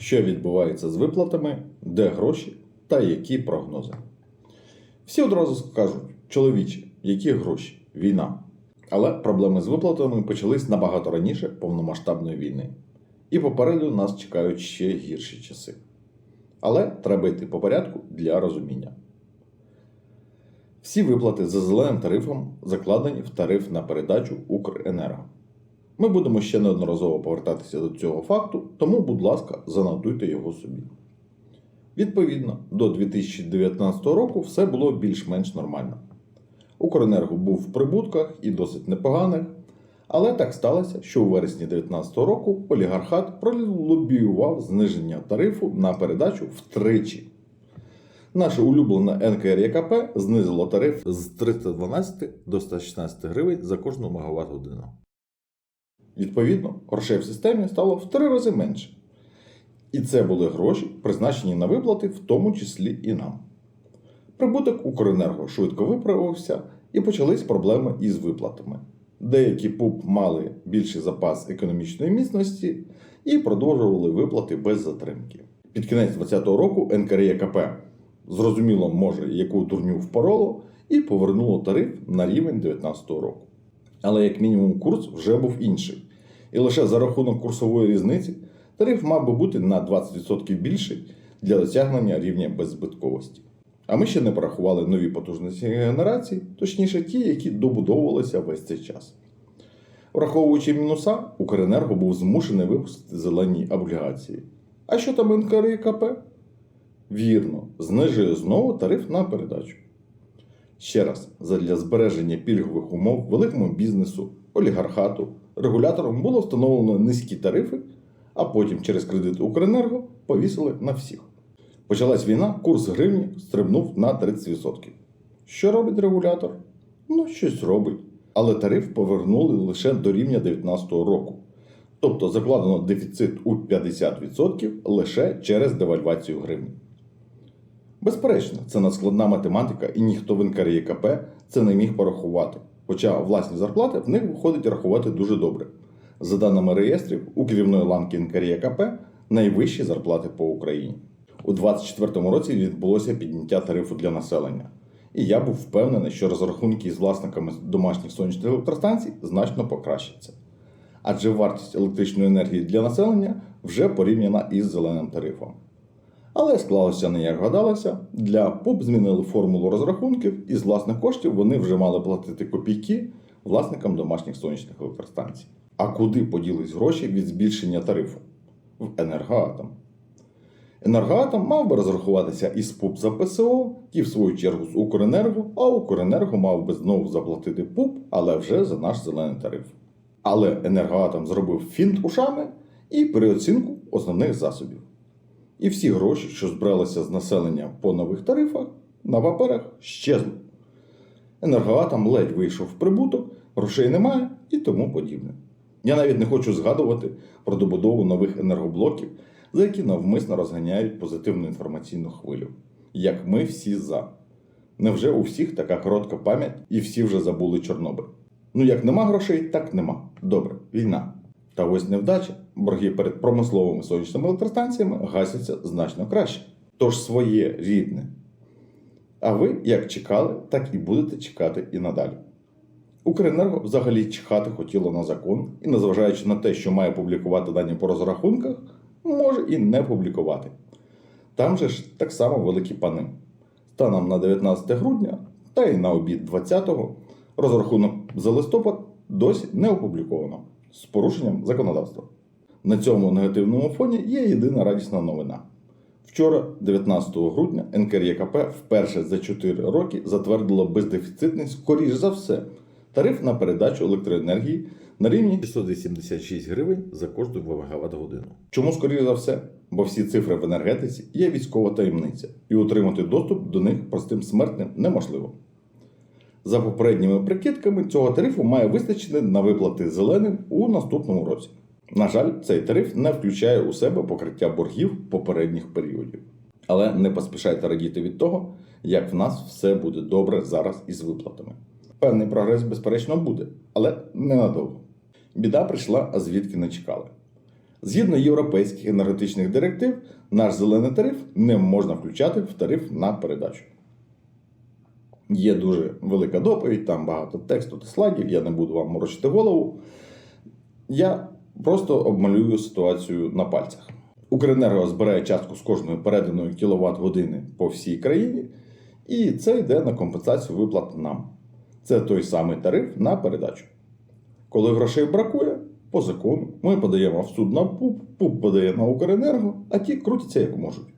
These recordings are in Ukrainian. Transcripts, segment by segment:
що відбувається з виплатами, де гроші та які прогнози. Всі одразу скажуть: чоловіче, які гроші? Війна. Але проблеми з виплатами почались набагато раніше повномасштабної війни. І попереду нас чекають ще гірші часи. Але треба йти по порядку для розуміння. Всі виплати за зеленим тарифом закладені в тариф на передачу Укренерго. Ми будемо ще неодноразово повертатися до цього факту, тому, будь ласка, занотуйте його собі. Відповідно, до 2019 року все було більш-менш нормально. Укренерго був в прибутках і досить непоганих, але так сталося, що у вересні 2019 року олігархат пролобіював зниження тарифу на передачу втричі. Наше улюблене НКРЄКП знизило тариф з 312 до 116 гривень за кожну мегаватт годину. Відповідно, грошей в системі стало в три рази менше. І це були гроші, призначені на виплати, в тому числі і нам. Прибуток Укренерго швидко виправився і почались проблеми із виплатами. Деякі ПУП мали більший запас економічної міцності і продовжували виплати без затримки. Під кінець 2020 року НКРЄКП зрозуміло, може, яку дурню впороло, і повернуло тариф на рівень 2019 року. Але як мінімум курс вже був інший. І лише за рахунок курсової різниці тариф мав би бути на 20% більший для досягнення рівня беззбитковості. А ми ще не порахували нові потужності генерації, точніше ті, які добудовувалися весь цей час. Враховуючи мінуса, Укренерго був змушений випустити зелені облігації. А що там НКРІКП? Вірно, знижує знову тариф на передачу. Ще раз, задля збереження пільгових умов великому бізнесу, олігархату, регулятором було встановлено низькі тарифи, а потім через кредит Укренерго повісили на всіх. Почалась війна, курс гривні стрибнув на 30%. Що робить регулятор? Ну, щось робить. Але тариф повернули лише до рівня 2019 року. Тобто закладено дефіцит у 50% лише через девальвацію гривні. Безперечно, це надскладна математика, і ніхто в НКРЄКП це не міг порахувати. Хоча власні зарплати в них виходить рахувати дуже добре. За даними реєстрів, у керівної ланки НКРЄКП найвищі зарплати по Україні. У 2024 році відбулося підняття тарифу для населення. І я був впевнений, що розрахунки з власниками домашніх сонячних електростанцій значно покращаться. Адже вартість електричної енергії для населення вже порівняна із зеленим тарифом. Але склалося не як гадалося. Для ПОП змінили формулу розрахунків, і з власних коштів вони вже мали платити копійки власникам домашніх сонячних електростанцій. А куди поділись гроші від збільшення тарифу? В енергоатом. Енергоатом мав би розрахуватися із ПУП за ПСО, ті в свою чергу з Укренерго, а Укренерго мав би знову заплатити ПУП, але вже за наш зелений тариф. Але енергоатом зробив фінт ушами і переоцінку основних засобів. І всі гроші, що збиралися з населення по нових тарифах, на паперах щезли. Енергоатом ледь вийшов в прибуток, грошей немає і тому подібне. Я навіть не хочу згадувати про добудову нових енергоблоків, за які навмисно розганяють позитивну інформаційну хвилю. Як ми всі за. Невже у всіх така коротка пам'ять і всі вже забули Чорнобиль? Ну як нема грошей, так нема. Добре, війна. Та ось невдача, борги перед промисловими сонячними електростанціями гасяться значно краще. Тож своє рідне. А ви як чекали, так і будете чекати і надалі. Укренерго взагалі чхати хотіло на закон і, незважаючи на те, що має публікувати дані по розрахунках, може і не публікувати. Там же ж так само великі пани. Станом на 19 грудня та й на обід 20-го розрахунок за листопад досі не опубліковано з порушенням законодавства. На цьому негативному фоні є єдина радісна новина. Вчора, 19 грудня, НКРЄКП вперше за 4 роки затвердило бездефіцитний, скоріш за все, тариф на передачу електроенергії на рівні 686 гривень за кожну мегаватт годину. Чому скоріш за все? Бо всі цифри в енергетиці є військова таємниця, і отримати доступ до них простим смертним неможливо. За попередніми прикидками, цього тарифу має вистачити на виплати зеленим у наступному році. На жаль, цей тариф не включає у себе покриття боргів попередніх періодів. Але не поспішайте радіти від того, як в нас все буде добре зараз із виплатами. Певний прогрес, безперечно, буде, але ненадовго. Біда прийшла, а звідки не чекали. Згідно європейських енергетичних директив, наш зелений тариф не можна включати в тариф на передачу. Є дуже велика доповідь, там багато тексту та слайдів, я не буду вам морочити голову. Я просто обмалюю ситуацію на пальцях. Укренерго збирає частку з кожної переданої кіловат години по всій країні, і це йде на компенсацію виплат нам. Це той самий тариф на передачу. Коли грошей бракує, по закону ми подаємо в суд на ПУП, ПУП подає на Укренерго, а ті крутяться як можуть.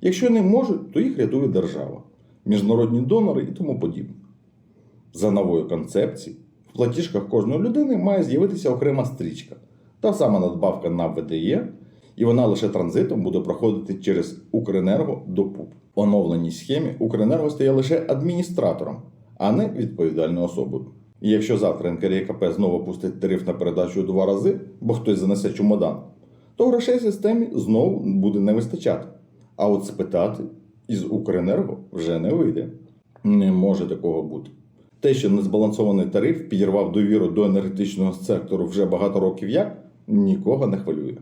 Якщо не можуть, то їх рятує держава, міжнародні донори і тому подібне. За новою концепцією, в платіжках кожної людини має з'явитися окрема стрічка, та сама надбавка на ВДЄ, і вона лише транзитом буде проходити через Укренерго до ПУП. В оновленій схемі Укренерго стає лише адміністратором, а не відповідальною особою. І якщо завтра НКРЄКП знову пустить тариф на передачу у два рази, бо хтось занесе чемодан, то грошей в системі знову буде не вистачати. А от спитати із Укренерго вже не вийде. Не може такого бути. Те, що незбалансований тариф підірвав довіру до енергетичного сектору вже багато років як, нікого не хвилює.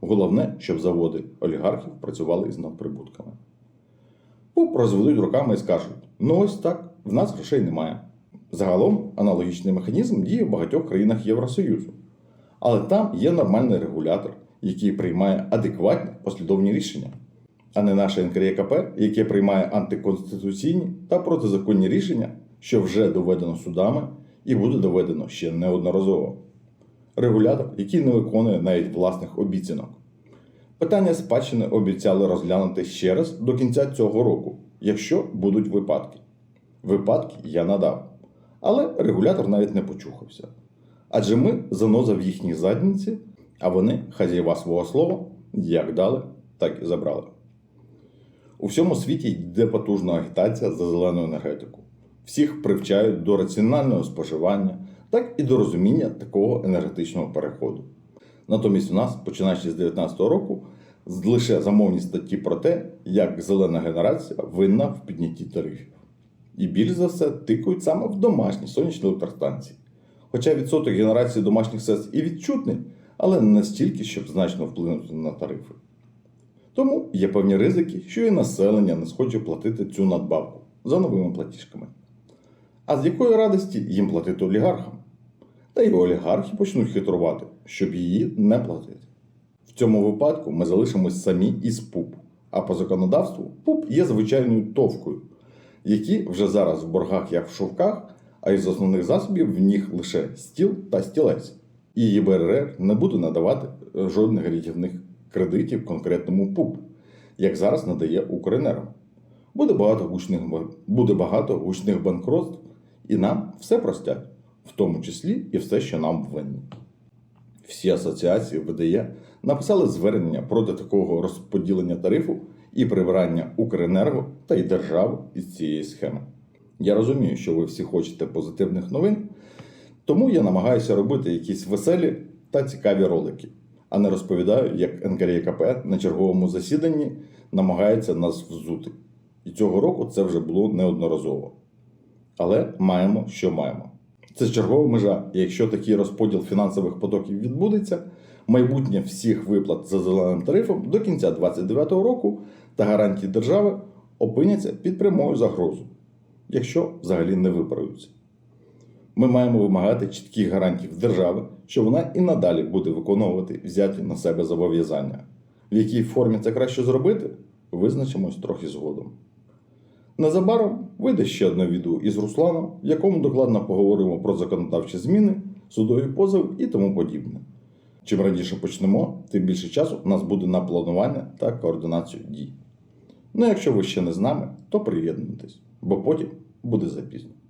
Головне, щоб заводи олігархів працювали із надприбутками. ПУП розведуть руками і скажуть: ну ось так, в нас грошей немає. Загалом аналогічний механізм діє в багатьох країнах Євросоюзу. Але там є нормальний регулятор, який приймає адекватні послідовні рішення, а не наше НКРЄКП, яке приймає антиконституційні та протизаконні рішення, що вже доведено судами і буде доведено ще неодноразово. Регулятор, який не виконує навіть власних обіцянок. Питання спадщини обіцяли розглянути ще раз до кінця цього року, якщо будуть випадки. Випадки я надав. Але регулятор навіть не почухався. Адже ми заноза в їхній задніці, а вони хазяєва свого слова як дали, так і забрали. У всьому світі йде потужна агітація за зелену енергетику. Всіх привчають до раціонального споживання, так і до розуміння такого енергетичного переходу. Натомість у нас, починаючи з 2019 року, лише замовні статті про те, як зелена генерація винна в піднятті тарифів. І більш за все тикають саме в домашні сонячні електростанції. Хоча відсоток генерації домашніх СЕС і відчутний, але не настільки, щоб значно вплинути на тарифи. Тому є певні ризики, що і населення не схоче платити цю надбавку за новими платіжками. А з якої радості їм платити олігархам? Та й олігархи почнуть хитрувати, щоб її не платити. В цьому випадку ми залишимось самі із ПУП. А по законодавству ПУП є звичайною товкою, які вже зараз в боргах як в шовках, а із основних засобів в них лише стіл та стілець. І ЄБРР не буде надавати е, жодних рятівних кредитів конкретному ПУП, як зараз надає Укренерго. Буде багато гучних, буде багато гучних банкротств, і нам все простять, в тому числі і все, що нам винні. Всі асоціації ВДЄ написали звернення проти такого розподілення тарифу і прибирання Укренерго та й держави із цієї схеми. Я розумію, що ви всі хочете позитивних новин, тому я намагаюся робити якісь веселі та цікаві ролики, а не розповідаю, як НКРЄКП на черговому засіданні намагається нас взути. І цього року це вже було неодноразово. Але маємо, що маємо. Це чергова межа, і якщо такий розподіл фінансових потоків відбудеться, майбутнє всіх виплат за зеленим тарифом до кінця 2029 року та гарантії держави опиняться під прямою загрозою, якщо взагалі не виправляються. Ми маємо вимагати чітких гарантій держави, що вона і надалі буде виконувати взяті на себе зобов'язання. В якій формі це краще зробити, визначимось трохи згодом. Незабаром вийде ще одне відео із Русланом, в якому докладно поговоримо про законодавчі зміни, судові позов і тому подібне. Чим раніше почнемо, тим більше часу у нас буде на планування та координацію дій. Ну, якщо ви ще не з нами, то приєднуйтесь, бо потім буде запізно.